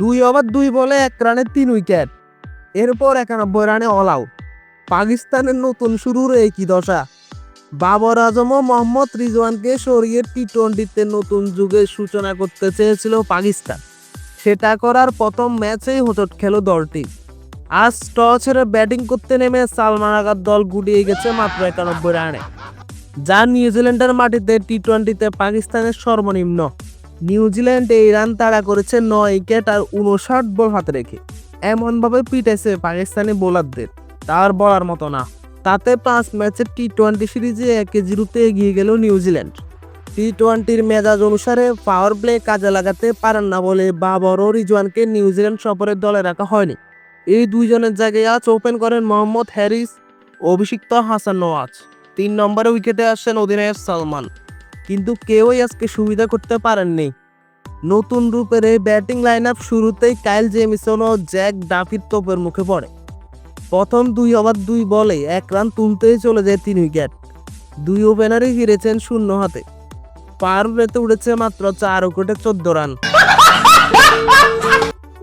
দুই ওভার দুই বলে, এক রানে তিন উইকেট। এরপর একানব্বই রানে অল আউট পাকিস্তানের নতুন শুরুর এই কি দশা। বাবর আজম ও মোহাম্মদ রিজওয়ানকে সরিয়ে টি টোয়েন্টিতে নতুন যুগের সূচনা করতে চেয়েছিল পাকিস্তান। সেটা করার প্রথম ম্যাচেই হোঁচট খেল দলটি। আজ টস ছেড়ে ব্যাটিং করতে নেমে সালমান আগার দল গুটিয়ে গেছে মাত্র একানব্বই রানে। যা নিউজিল্যান্ডের মাটিতে টি টোয়েন্টিতে পাকিস্তানের সর্বনিম্ন। নিউজিল্যান্ড এই রান তাড়া করেছে নয় উইকেট আর উনষাট বল হাতে রেখে। এমনভাবে পিটেছে পাকিস্তানি বোলারদের। তার বলার মতো না। তাতে পাঁচ ম্যাচের টি টোয়েন্টি সিরিজে একে জিরোতে এগিয়ে গেল নিউজিল্যান্ড। টি টোয়েন্টির মেজাজ অনুসারে পাওয়ার প্লে কাজে লাগাতে পারেন না বলে বাবর ও রিজওয়ানকে নিউজিল্যান্ড সফরের দলে রাখা হয়নি। এই দুইজনের জায়গায় আজ ওপেন করেন মোহাম্মদ হ্যারিস, অভিষিক্ত হাসান নওয়াজ। তিন নম্বরে উইকেটে আসেন অধিনায়ক সালমান। কিন্তু কেউই আজকে সুবিধা করতে পারেননি। নতুন রূপের এই ব্যাটিং লাইন আপ শুরুতেই কাইল জেমিসন ও জ্যাক ডাফির তোপের মুখে পড়ে। প্রথম দুই ওভার দুই বলে এক রান তুলতেই চলে যায় তিন উইকেট। দুই ওপেনারই ফিরেছেন শূন্য হাতে। পার প্লেতে উঠেছে মাত্র চার উইকেটে চোদ্দ রান।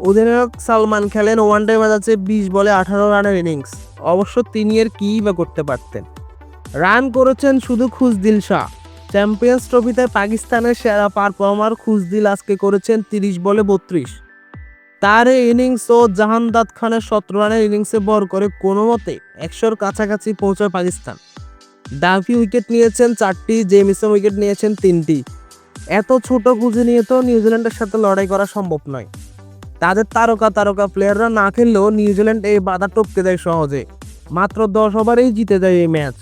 অধিনায়ক সালমান খেলেন ওয়ান ডে আছে বিশ বলে আঠারো রানের ইনিংস অবশ্য তিনি এর কী বা করতে পারতেন। রান করেছেন শুধু খুশদিল শাহ। চ্যাম্পিয়ন্স ট্রফিতে পাকিস্তানের সেরা পারফর্মার খুশদিল আজকে করেছেন তিরিশ বলে বত্রিশ। তার ইনিংস ও জাহানদাদ খানের সতেরো রানের ইনিংসে বর করে কোনো মতে একশোর কাছাকাছি পৌঁছায় পাকিস্তান। ডাফি উইকেট নিয়েছেন চারটি, জেমিসন উইকেট নিয়েছেন তিনটি। এত ছোট পুঁজি নিয়ে তো নিউজিল্যান্ডের সাথে লড়াই করা সম্ভব নয়। তাদের তারকা তারকা প্লেয়াররা না খেললেও নিউজিল্যান্ড এই বাধা টপকে দেয় সহজে। মাত্র দশ ওভারেই জিতে যায় এই ম্যাচ